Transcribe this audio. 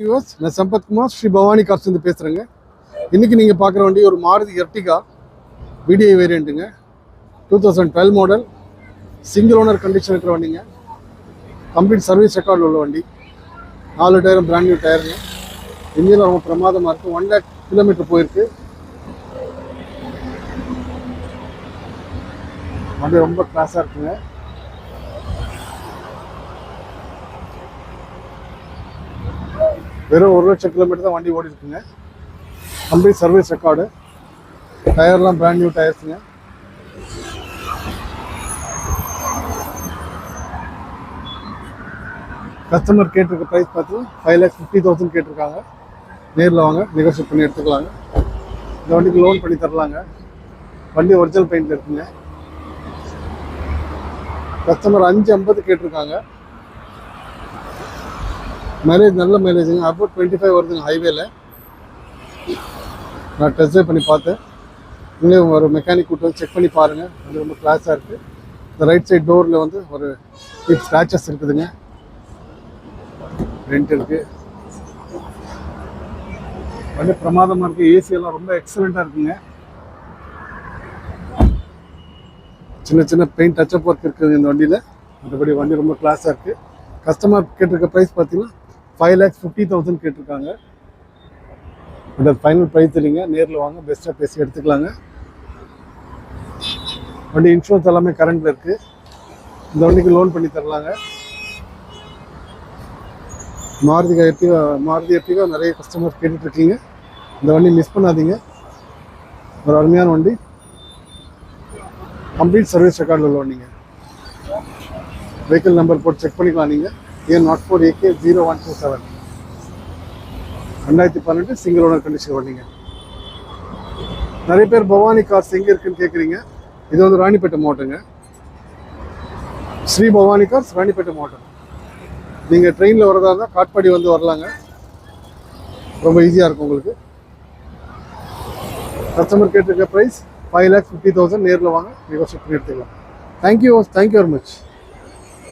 Viewers நான் சம்பத்குமார் ஸ்ரீ பவானி கார்ஸ்லேருந்து பேசுகிறேங்க இன்றைக்கி நீங்கள் பார்க்குற வண்டி ஒரு Maruti Ertiga VDI வேரியண்ட்டுங்க two thousand twelve model single owner condition இருக்கிற வண்டிங்க. கம்ப்ளீட் சர்வீஸ் ரெக்கார்டு உள்ள வண்டி. நாலு டயரும் பிராண்ட் நியூ டயருங்க. இன்ஜின் ரொம்ப பிரமாதமாக இருக்குது ஒன் லேக் கிலோமீட்டர் போயிருக்கு. வண்டி ரொம்ப கிளாஸாக இருக்குங்க. வெறும் ஒரு லட்சம் கிலோமீட்டர் தான் வண்டி ஓடி இருக்குங்க சர்வீஸ் ரெக்கார்டு டயர்லாம் பிராண்ட் நியூ டயர்ஸுங்க. கஸ்டமர் கேட்டிருக்க ப்ரைஸ் பார்த்தீங்கன்னா ஃபைவ் லேக்ஸ் ஃபிஃப்டி தௌசண்ட் கேட்டிருக்காங்க. நேரில் வாங்க நெகோஷியேட் பண்ணி எடுத்துக்கலாங்க. இந்த வண்டிக்கு லோன் பண்ணி தரலாங்க. வண்டி ஒரிஜினல் பெயிண்ட் இருக்குங்க. கஸ்டமர் அஞ்சு ஐம்பது கேட்டிருக்காங்க. மைலேஜ் நல்ல மைலேஜுங்க அபவுட் டுவெண்ட்டி ஃபைவ் வருதுங்க ஹைவேல நான் டெஸ்ட் ட்ரைவ் பண்ணி பார்த்தேன். நீங்களே ஒரு மெக்கானிக் கூட்டு வந்து செக் பண்ணி பாருங்கள் அது ரொம்ப கிளாஸாக இருக்குது இந்த ரைட் சைட் டோரில் வந்து ஒரு டிப் ஸ்க்ராச்சஸ் இருக்குதுங்க. ரெண்ட் இருக்குது வண்டி பிரமாதமாக இருக்குது ஏசியெல்லாம் ரொம்ப எக்ஸலண்ட்டாக இருக்குங்க. சின்ன சின்ன பெயிண்ட் டச்சப் ஒர்க் இருக்குது இந்த வண்டியில். மற்றபடி வண்டி ரொம்ப கிளாஸாக இருக்குது கஸ்டமர் கேட்டிருக்க ப்ரைஸ் பார்த்தீங்கன்னா ஃபைவ் லேக்ஸ் ஃபிஃப்டி தௌசண்ட் கேட்டிருக்காங்க. இந்த ஃபைனல் ப்ரைஸ் இல்லைங்க. நேரில் வாங்க. பெஸ்ட்டாக பேசி எடுத்துக்கலாங்க. வண்டி இன்சூரன்ஸ் எல்லாமே கரண்டில் இருக்குது இந்த வண்டிக்கு லோன் பண்ணி தரலாங்க. மாருதி எர்டிகா மாருதி எர்டிகா நிறைய கஸ்டமர் கேட்டுட்ருக்கீங்க இந்த வண்டி மிஸ் பண்ணாதீங்க. ஒரு அருமையான வண்டி. கம்ப்ளீட் சர்வீஸ் ரெக்கார்டில் உள்ள வண்டிங்க வெஹிக்கிள் நம்பர் போட்டு செக் பண்ணிக்கலாம் நீங்கள் A naught four AK zero one two seven ரெண்டாயிரத்தி பன்னெண்டு சிங்கிள் ஓனர் கண்டிஷன் வண்டிங்க. நிறைய பேர் பவானி கார்ஸ் எங்கே இருக்குன்னு கேட்குறீங்க இது வந்து ராணிப்பேட்டை மாவட்டங்க. ஸ்ரீ பவானி கார்ஸ் ராணிப்பேட்டை மாவட்டம். நீங்கள் ட்ரெயினில் வரதா இருந்தால் காட்பாடி வந்து வரலாங்க. ரொம்ப ஈஸியாக இருக்கும் உங்களுக்கு. கஸ்டமர் கேட்டிருக்க price five lakhs fifty thousand நேரில் வாங்க. நெகோஷியேட் பண்ணி எடுத்துக்கலாம். Thank you thank you very much